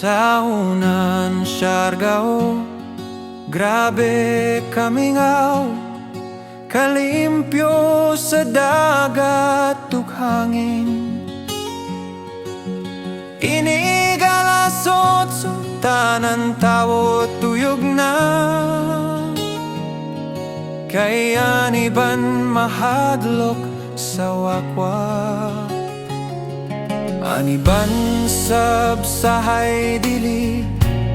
Sa unan Siargao Grabe kamingaw. Kalimpyo sa dagat tughangin. Inigalasot sa tanan tao tuyog na. Kaya iban mahadlok sa wakwak Aniban sab sahay dili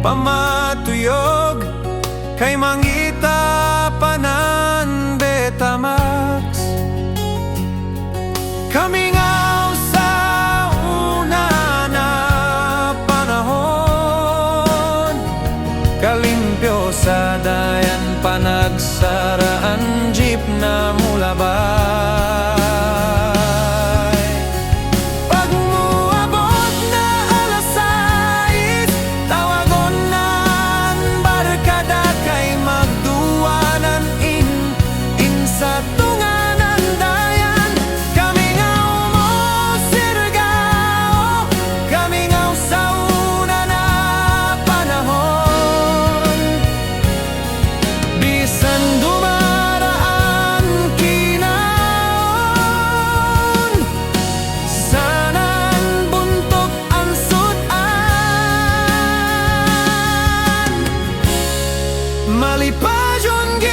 pamatuyog. Kay mangita panan Betamax. Kamingaw sa una na panahon. Kalimpyo sa dayan panagsaraan G 말이 빠져 온게